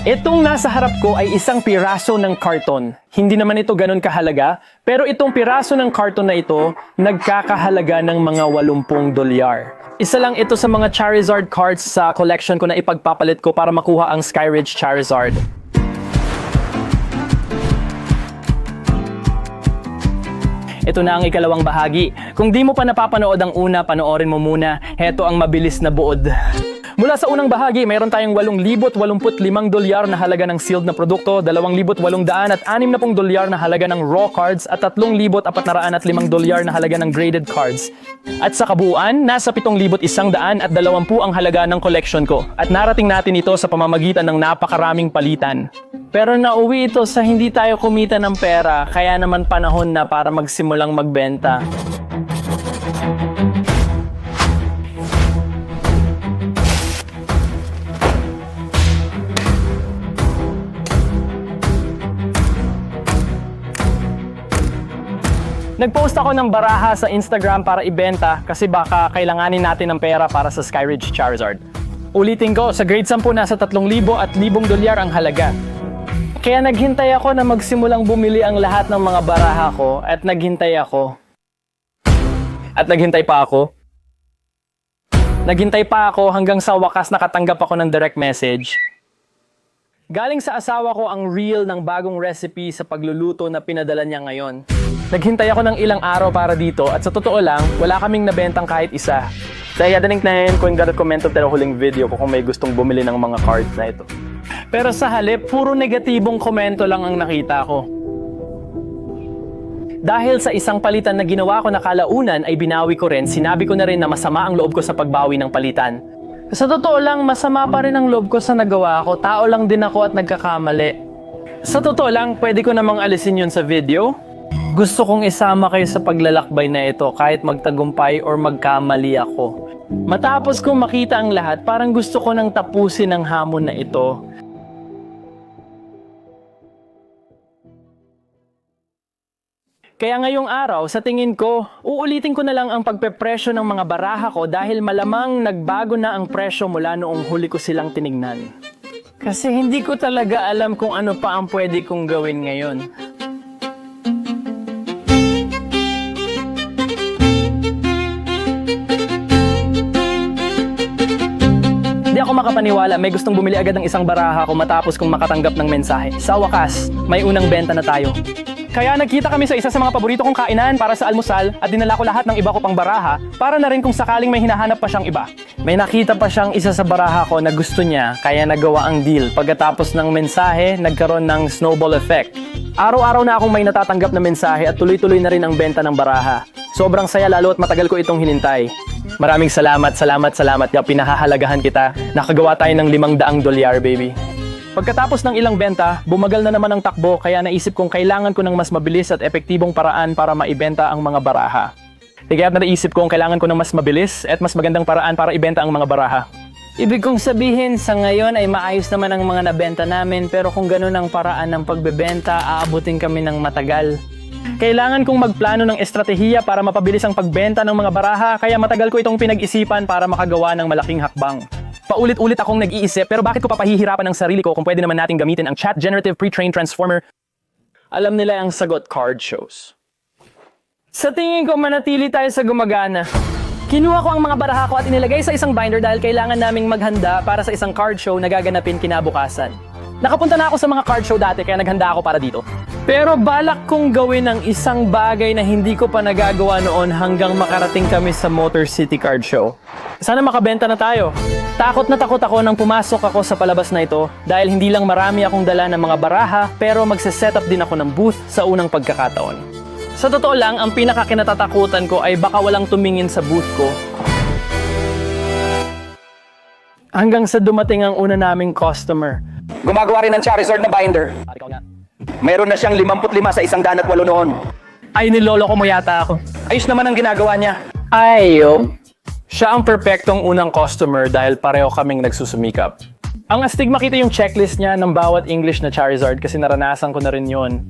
Itong nasa harap ko ay isang piraso ng karton. Hindi naman ito ganun kahalaga, pero itong piraso ng karton na ito, nagkakahalaga ng mga 80 dolyar. Isa lang ito sa mga Charizard cards sa collection ko na ipagpapalit ko para makuha ang Skyridge Charizard. Ito na ang ikalawang bahagi. Kung di mo pa napapanood ang una, panoorin mo muna. Heto ang mabilis na buod. Mula sa unang bahagi, mayroon tayong 8,085 dolyar na halaga ng sealed na produkto, 2,800 at 60 dolyar na halaga ng raw cards at 3,405 dolyar na halaga ng graded cards. At sa kabuuan, nasa 7,100 at 20 ang halaga ng collection ko. At narating natin ito sa pamamagitan ng napakaraming palitan. Pero nauwi ito sa hindi tayo kumita ng pera, kaya naman panahon na para magsimulang magbenta. Nagpost ako ng baraha sa Instagram para ibenta kasi baka kailanganin natin ng pera para sa Skyridge Charizard. Ulitin ko, sa grade 10 nasa 3,000 at 1,000 dolyar ang halaga. Kaya naghintay ako na magsimulang bumili ang lahat ng mga baraha ko at naghintay ako. At naghintay pa ako. Naghintay pa ako hanggang sa wakas nakatanggap ako ng direct message. Galing sa asawa ko ang reel ng bagong recipe sa pagluluto na pinadala niya ngayon. Naghintay ako ng ilang araw para dito at sa totoo lang, wala kaming nabentang kahit isa. Kaya daning na yun kung garat komento pero huling video ko kung may gustong bumili ng mga cards na ito. Pero sa halip, puro negatibong komento lang ang nakita ko. Dahil sa isang palitan na ginawa ko na kalaunan ay binawi ko rin, sinabi ko na rin na masama ang loob ko sa pagbawi ng palitan. Sa totoo lang, masama pa rin ang loob ko sa nagawa ko. Tao lang din ako at nagkakamali. Sa totoo lang, pwede ko namang alisin yun sa video. Gusto kong isama kayo sa paglalakbay na ito kahit magtagumpay or magkamali ako. Matapos kong makita ang lahat, parang gusto ko nang tapusin ang hamon na ito. Kaya ngayong araw, sa tingin ko, uulitin ko na lang ang pagpepresyo ng mga baraha ko dahil malamang nagbago na ang presyo mula noong huli ko silang tinignan. Kasi hindi ko talaga alam kung ano pa ang pwede kong gawin ngayon. Makapaniwala, may gustong bumili agad ng isang baraha ko matapos kong makatanggap ng mensahe. Sa wakas, may unang benta na tayo. Kaya nagkita kami sa isa sa mga paborito kong kainan para sa almusal at dinala ko lahat ng iba ko pang baraha para na rin kung sakaling may hinahanap pa siyang iba. May nakita pa siyang isa sa baraha ko na gusto niya kaya nagawa ang deal. Pagkatapos ng mensahe, nagkaroon ng snowball effect. Araw-araw na akong may natatanggap na mensahe at tuloy-tuloy na rin ang benta ng baraha. Sobrang saya lalo at matagal ko itong hinintay. Maraming salamat, salamat, salamat. Ya, pinahahalagahan kita. Nakagawa tayo ng limang daang dolyar, baby. Pagkatapos ng ilang benta, bumagal na naman ang takbo kaya naisip kong kailangan ko ng mas mabilis at epektibong paraan para maibenta ang mga baraha. Kaya naisip kong kailangan ko ng mas mabilis at mas magandang paraan para ibenta ang mga baraha. Ibig kong sabihin, sa ngayon ay maayos naman ang mga nabenta namin pero kung ganun ang paraan ng pagbebenta, aabutin kami ng matagal. Kailangan kong magplano ng estratehiya para mapabilis ang pagbenta ng mga baraha kaya matagal ko itong pinag-isipan para makagawa ng malaking hakbang. Paulit-ulit akong nag-iisip pero bakit ko papahihirapan ang sarili ko kung pwede naman nating gamitin ang Chat Generative Pre-trained Transformer? Alam nila ang sagot card shows. Sa tingin ko manatili tayo sa gumagana. Kinuha ko ang mga baraha ko at inilagay sa isang binder dahil kailangan naming maghanda para sa isang card show na gaganapin kinabukasan. Nakapunta na ako sa mga card show dati kaya naghanda ako para dito. Pero balak kong gawin ang isang bagay na hindi ko pa nagagawa noon hanggang makarating kami sa Motor City Card Show. Sana makabenta na tayo. Takot na takot ako nang pumasok ako sa palabas na ito dahil hindi lang marami akong dala ng mga baraha pero magse-setup din ako ng booth sa unang pagkakataon. Sa totoo lang, ang pinakakinatatakutan ko ay baka walang tumingin sa booth ko. Hanggang sa dumating ang una naming customer. Gumagawa rin ng Charizard na binder. Mayroon na siyang 55 sa isang daan at walo noon. Ay, nilolo ko mo yata ako. Ayos naman ang ginagawa niya. Ayo. Siya ang perpektong unang customer dahil pareho kaming nagsusumikap. Ang astig makita yung checklist niya ng bawat English na Charizard kasi naranasan ko na rin yon.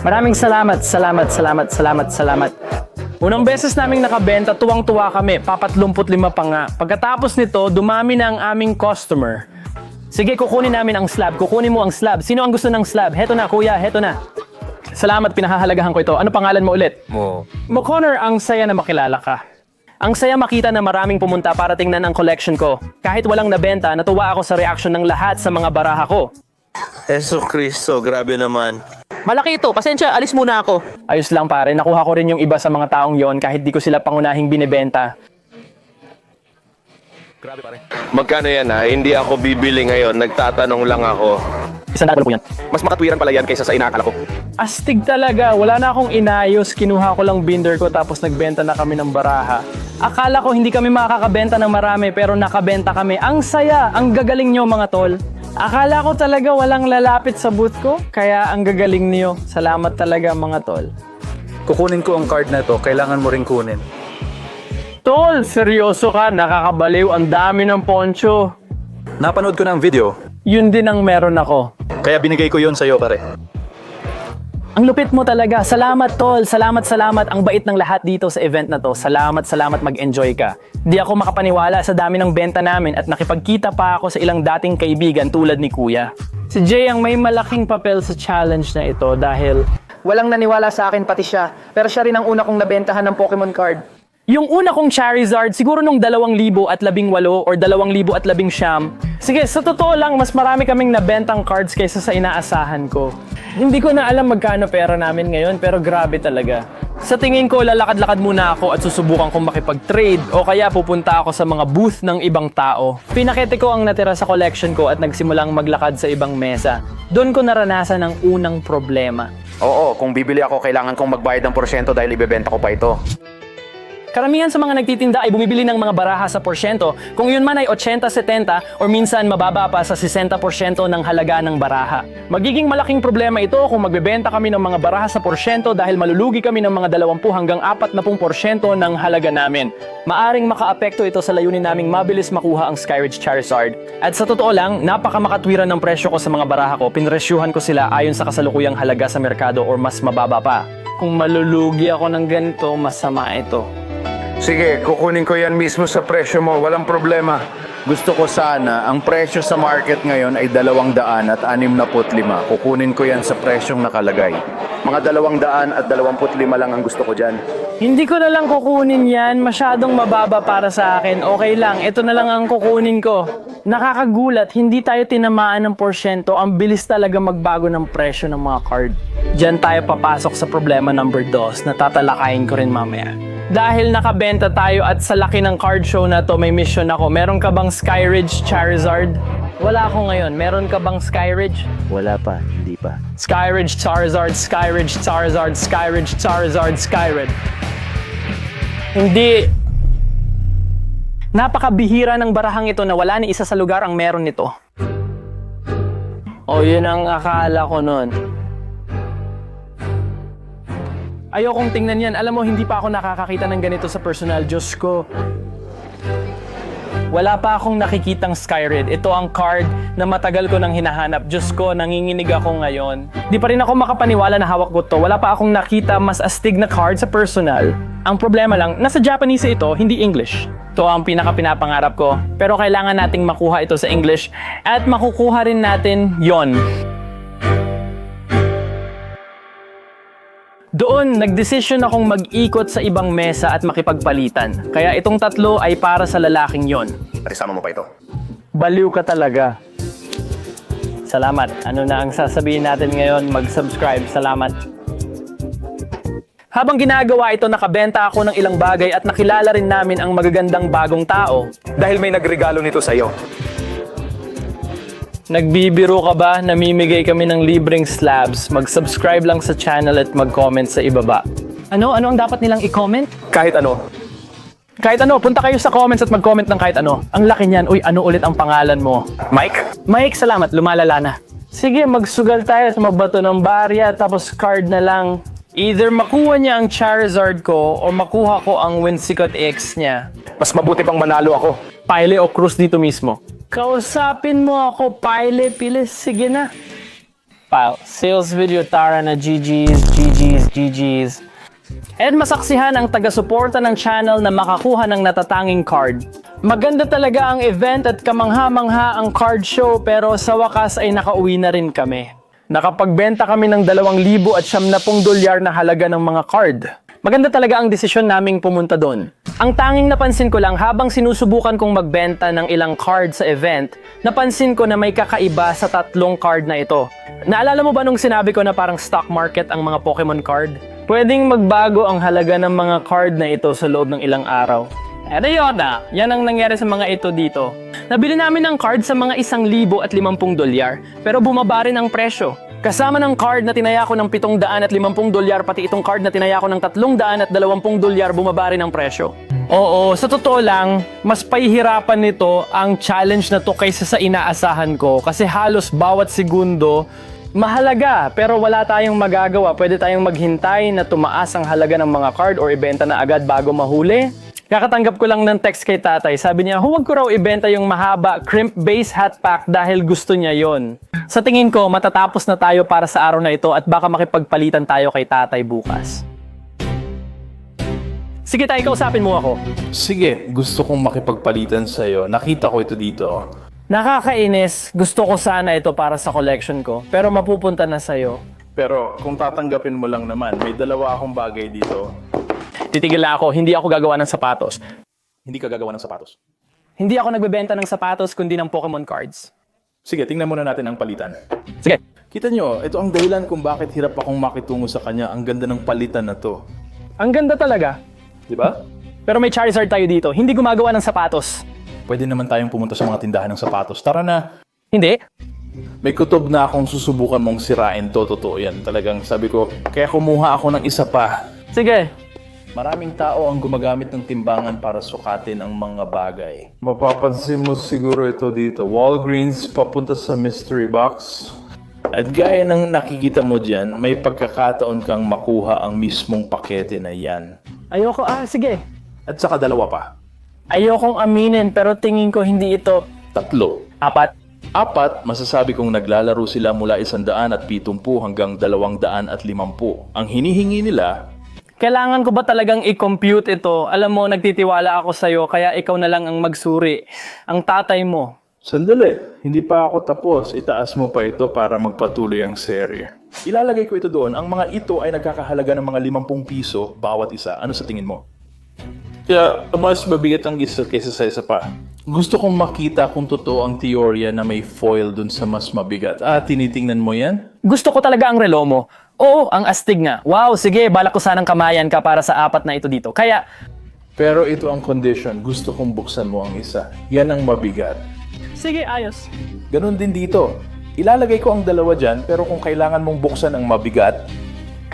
Maraming salamat, salamat, salamat, salamat, salamat. Unang beses naming nakabenta, tuwang-tuwa kami, 45 pa nga. Pagkatapos nito, dumami na ang aming customer. Sige, kukunin namin ang slab. Kukunin mo ang slab. Sino ang gusto ng slab? Heto na, kuya. Heto na. Salamat, pinahahalagahan ko ito. Ano pangalan mo ulit? Mo. Mo Connor, ang saya na makilala ka. Ang saya makita na maraming pumunta para tingnan ang collection ko. Kahit walang nabenta, natuwa ako sa reaction ng lahat sa mga baraha ko. Eso Cristo, grabe naman. Malaki ito. Pasensya, alis muna ako. Ayos lang pare, nakuha ko rin yung iba sa mga taong yon kahit di ko sila pangunahing binibenta. Magkano yan ha? Hindi ako bibili ngayon. Nagtatanong lang ako. Isang daan po yan. Mas makatwiran pala yan kaysa sa inakala ko. Astig talaga, wala na akong inayos, kinuha ko lang binder ko tapos nagbenta na kami ng baraha. Akala ko hindi kami makakabenta ng marami pero nakabenta kami. Ang saya, ang gagaling nyo mga tol. Akala ko talaga walang lalapit sa booth ko, kaya ang gagaling niyo. Salamat talaga mga tol. Kukunin ko ang card na to, kailangan mo rin kunin. Tol, seryoso ka, nakakabaliw, ang dami ng poncho. Napanood ko na ang video, Yun din ang meron ako. kaya binigay ko yon sa'yo pare. Ang lupit mo talaga. Salamat, Tol. Salamat, salamat. Ang bait ng lahat dito sa event na to. Salamat, salamat. Mag-enjoy ka. Di ako makapaniwala sa dami ng benta namin at nakipagkita pa ako sa ilang dating kaibigan tulad ni Kuya. Si Jay ang may malaking papel sa challenge na ito dahil Walang naniwala sa akin pati siya. Pero siya rin ang una kong nabentahan ng Pokemon card. Yung una kong Charizard, siguro nung 2,000 at 18 or 2,000 at 19. Sige, sa totoo lang, mas marami kaming nabentang cards kaysa sa inaasahan ko. Hindi ko na alam magkano pera namin ngayon, pero grabe talaga. Sa tingin ko, lalakad-lakad muna ako at susubukan kong makipag-trade o kaya pupunta ako sa mga booth ng ibang tao. Pinakete ko ang natira sa collection ko at nagsimulang maglakad sa ibang mesa. Doon ko naranasan ang unang problema. Oo, kung bibili ako, kailangan kong magbayad ng porsyento dahil ibebenta ko pa ito. Karamihan sa mga nagtitinda ay bumibili ng mga baraha sa porsyento, kung yun man ay 80-70 or minsan mababa pa sa 60% ng halaga ng baraha. Magiging malaking problema ito kung magbebenta kami ng mga baraha sa porsyento dahil malulugi kami ng mga 20 hanggang 40% ng halaga namin. Maaring makaapekto ito sa layunin naming mabilis makuha ang Skyridge Charizard. At sa totoo lang, napakamakatwiran ng presyo ko sa mga baraha ko, pinresyuhan ko sila ayon sa kasalukuyang halaga sa merkado or mas mababa pa. Kung malulugi ako ng ganito, masama ito. Sige, kukunin ko yan mismo sa presyo mo. Walang problema. Gusto ko sana, ang presyo sa market ngayon ay 200 at 65. Kukunin ko yan sa presyong nakalagay. Mga 200 at 25 lang ang gusto ko dyan. Hindi ko na lang kukunin yan. Masyadong mababa para sa akin. Okay lang, ito na lang ang kukunin ko. Nakakagulat, hindi tayo tinamaan ng porsyento. Ang bilis talaga magbago ng presyo ng mga card. Diyan tayo papasok sa problema number 2 na tatalakayin ko rin mamaya. Dahil nakabenta tayo at sa laki ng card show na to may mission ako. Meron ka bang Skyridge Charizard? Wala ako ngayon. Meron ka bang Skyridge? Wala pa, hindi pa. Skyridge Charizard, Skyridge Charizard, Skyridge Charizard, Skyridge. Hindi. Napakabihira ng barahang ito na wala ni isa sa lugar ang meron nito. O yun ang akala ko nun. Ayokong tingnan yan. Alam mo, hindi pa ako nakakakita ng ganito sa personal. Diyos ko. Wala pa akong nakikitang Skyred. Ito ang card na matagal ko nang hinahanap. Diyos ko, nanginginig ako ngayon. Di pa rin ako makapaniwala na hawak ko to. Wala pa akong nakita mas astig na card sa personal. Ang problema lang, nasa Japanese ito, hindi English. Ito ang pinaka-pinapangarap ko. Pero kailangan nating makuha ito sa English at makukuha rin natin yon. Doon, nagdesisyon akong mag-ikot sa ibang mesa at makipagpalitan. Kaya itong tatlo ay para sa lalaking yon. At isama mo pa ito. Baliw ka talaga. Salamat. Ano na ang sasabihin natin ngayon? Mag-subscribe. Salamat. Habang ginagawa ito, nakabenta ako ng ilang bagay at nakilala rin namin ang magagandang bagong tao. Dahil may nagregalo nito sa'yo. Nagbibiro ka ba? Namimigay kami ng libreng slabs. Mag-subscribe lang sa channel at mag-comment sa ibaba. Ano? Ano ang dapat nilang i-comment? Kahit ano. Kahit ano, punta kayo sa comments at mag-comment ng kahit ano. Ang laki niyan. Uy, ano ulit ang pangalan mo? Mike? Mike, salamat. Lumalala na. Sige, magsugal tayo sa mabato ng barya tapos card na lang. Either makuha niya ang Charizard ko o makuha ko ang Whimsicott X niya. Mas mabuti pang manalo ako. Pile o Cruz dito mismo. Kausapin mo ako, Pile. Pilis, sige na. Pile. Sales video tara na GG's, GG's, GG's. And masaksihan ang taga-suporta ng channel na makakuha ng natatanging card. Maganda talaga ang event at kamangha-mangha ang card show pero sa wakas ay nakauwi na rin kami. Nakapagbenta kami ng 2,000 at 70 dolyar na halaga ng mga card. Maganda talaga ang desisyon naming pumunta doon. Ang tanging napansin ko lang habang sinusubukan kong magbenta ng ilang card sa event, napansin ko na may kakaiba sa tatlong card na ito. Naalala mo ba nung sinabi ko na parang stock market ang mga Pokemon card? Pwedeng magbago ang halaga ng mga card na ito sa loob ng ilang araw. Eto yun na, yan ang nangyari sa mga ito dito. Nabili namin ng card sa mga isang libo at limampung dolyar, pero bumaba rin ang presyo. Kasama ng card na tinaya ko ng pitong daan at limampung dolyar, pati itong card na tinaya ko ng tatlong daan at dalawampung dolyar, bumaba rin ang presyo. Oo, sa totoo lang, mas pahihirapan nito ang challenge na to kaysa sa inaasahan ko kasi halos bawat segundo mahalaga pero wala tayong magagawa. Pwede tayong maghintay na tumaas ang halaga ng mga card or ibenta na agad bago mahuli. Kakatanggap ko lang ng text kay tatay. Sabi niya, huwag ko raw ibenta yung mahaba crimp base hat pack dahil gusto niya yon. Sa tingin ko, matatapos na tayo para sa araw na ito at baka makipagpalitan tayo kay tatay bukas. Sige tayo, kausapin mo ako. Sige, gusto kong makipagpalitan sa'yo. Nakita ko ito dito. Nakakainis, gusto ko sana ito para sa collection ko, pero mapupunta na sa'yo. Pero kung tatanggapin mo lang naman, may dalawa akong bagay dito. Titigil na ako, hindi ako gagawa ng sapatos. Hindi ka gagawa ng sapatos. Hindi ako nagbebenta ng sapatos kundi ng Pokemon cards. Sige, tingnan muna natin ang palitan. Sige. Kita nyo, ito ang dahilan kung bakit hirap akong makitungo sa kanya. Ang ganda ng palitan na to. Ang ganda talaga. Di ba? Pero may Charizard tayo dito, hindi gumagawa ng sapatos. Pwede naman tayong pumunta sa mga tindahan ng sapatos. Tara na. Hindi? May kutob na akong susubukan mong sirain to. Totoo yan. Talagang sabi ko, kaya kumuha ako ng isa pa. Sige. Maraming tao ang gumagamit ng timbangan para sukatin ang mga bagay. Mapapansin mo siguro ito dito. Walgreens papunta sa mystery box. At gaya ng nakikita mo dyan, may pagkakataon kang makuha ang mismong pakete na yan. Ayoko, ah, sige. At saka dalawa pa. Ayokong aminin pero tingin ko hindi ito Tatlo. apat. Apat, masasabi kong naglalaro sila mula isandaan at pitumpu hanggang dalawang daan at limampu. Ang hinihingi nila, Kailangan ko ba talagang i-compute ito? Alam mo, nagtitiwala ako sa'yo kaya ikaw na lang ang magsuri. Ang tatay mo. Sandali, hindi pa ako tapos. Itaas mo pa ito para magpatuloy ang serye. Ilalagay ko ito doon. Ang mga ito ay nagkakahalaga ng mga 50 piso bawat isa. Ano sa tingin mo? Kaya mas mabigat ang isa kaysa sa isa pa. Gusto kong makita kung totoo ang teorya na may foil dun sa mas mabigat. Ah, tinitingnan mo yan? Gusto ko talaga ang relo mo. Oo, ang astig nga. Wow, sige, balak ko sanang kamayan ka para sa apat na ito dito. Kaya, Pero ito ang condition. Gusto kong buksan mo ang isa. Yan ang mabigat. sige, ayos. Ganon din dito. Ilalagay ko ang dalawa dyan, pero kung kailangan mong buksan ang mabigat,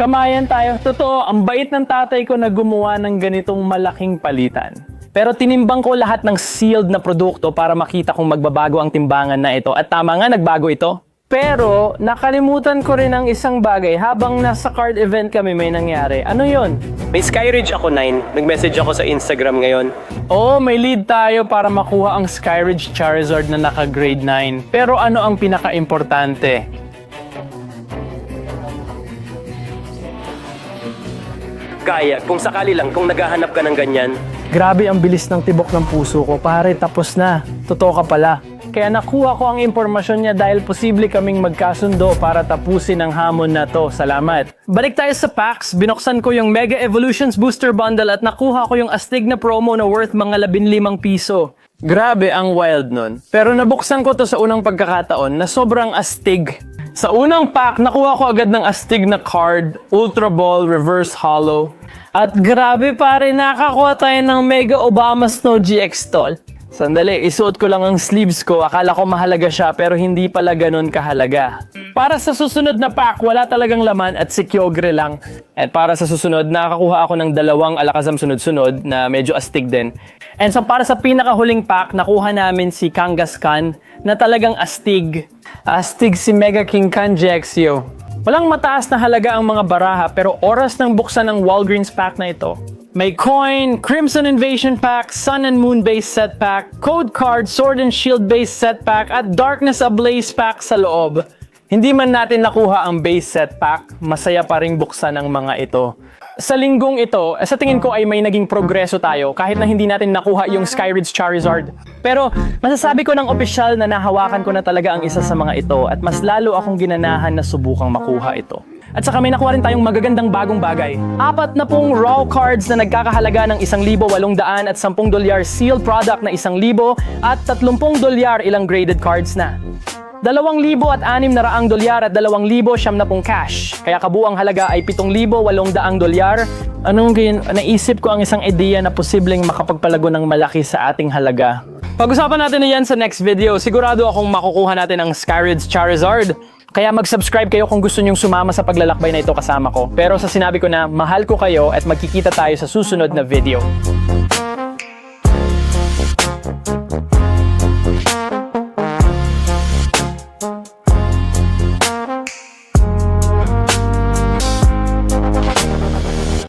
Kamayan tayo. Totoo, ang bait ng tatay ko na gumawa ng ganitong malaking palitan. Pero tinimbang ko lahat ng sealed na produkto para makita kung magbabago ang timbangan na ito. At tama nga, nagbago ito. Pero nakalimutan ko rin ang isang bagay habang nasa card event kami may nangyari. Ano yon? May Skyridge ako 9. Nag-message ako sa Instagram ngayon. Oo, may lead tayo para makuha ang Skyridge Charizard na naka grade 9. Pero ano ang pinaka-importante? Kaya, kung sakali lang, kung naghahanap ka ng ganyan, Grabe ang bilis ng tibok ng puso ko. Pare, tapos na. Totoo ka pala. Kaya nakuha ko ang impormasyon niya dahil posible kaming magkasundo para tapusin ang hamon na to. Salamat. Balik tayo sa packs. Binuksan ko yung Mega Evolutions Booster Bundle at nakuha ko yung astig na promo na worth mga 15 piso. Grabe ang wild nun. Pero nabuksan ko to sa unang pagkakataon na sobrang astig. Sa unang pack, nakuha ko agad ng astig na card, Ultra Ball Reverse Hollow. At grabe pare, nakakuha tayo ng Mega Obama Snow GX Tol. Sandali, isuot ko lang ang sleeves ko. Akala ko mahalaga siya pero hindi pala ganun kahalaga. Para sa susunod na pack, wala talagang laman at si Kyogre lang. At para sa susunod, nakakuha ako ng dalawang alakazam sunod-sunod na medyo astig din. And so para sa pinakahuling pack, nakuha namin si Kangaskhan na talagang astig. Astig si Mega King Khan Jexio. Walang mataas na halaga ang mga baraha pero oras ng buksan ng Walgreens pack na ito. May coin, Crimson Invasion pack, Sun and Moon base set pack, code card, Sword and Shield base set pack at Darkness Ablaze pack sa loob. Hindi man natin nakuha ang base set pack, masaya pa ring buksan ang mga ito. sa linggong ito, sa tingin ko ay may naging progreso tayo kahit na hindi natin nakuha yung Skyridge Charizard. Pero masasabi ko ng opisyal na nahawakan ko na talaga ang isa sa mga ito at mas lalo akong ginanahan na subukang makuha ito. At saka may nakuha rin tayong magagandang bagong bagay. Apat na pong raw cards na nagkakahalaga ng 1,800 at 10 dolyar sealed product na 1,000 at 30 dolyar ilang graded cards na. 2,000 at 6 na raang dolyar at 2,000 siyam na pong cash. Kaya kabuang halaga ay 7,800 dolyar. Anong gin naisip ko ang isang ideya na posibleng makapagpalago ng malaki sa ating halaga. Pag-usapan natin na yan sa next video. Sigurado akong makukuha natin ang Skyrid's Charizard. Kaya mag-subscribe kayo kung gusto nyong sumama sa paglalakbay na ito kasama ko. Pero sa sinabi ko na, mahal ko kayo at magkikita tayo sa susunod na video.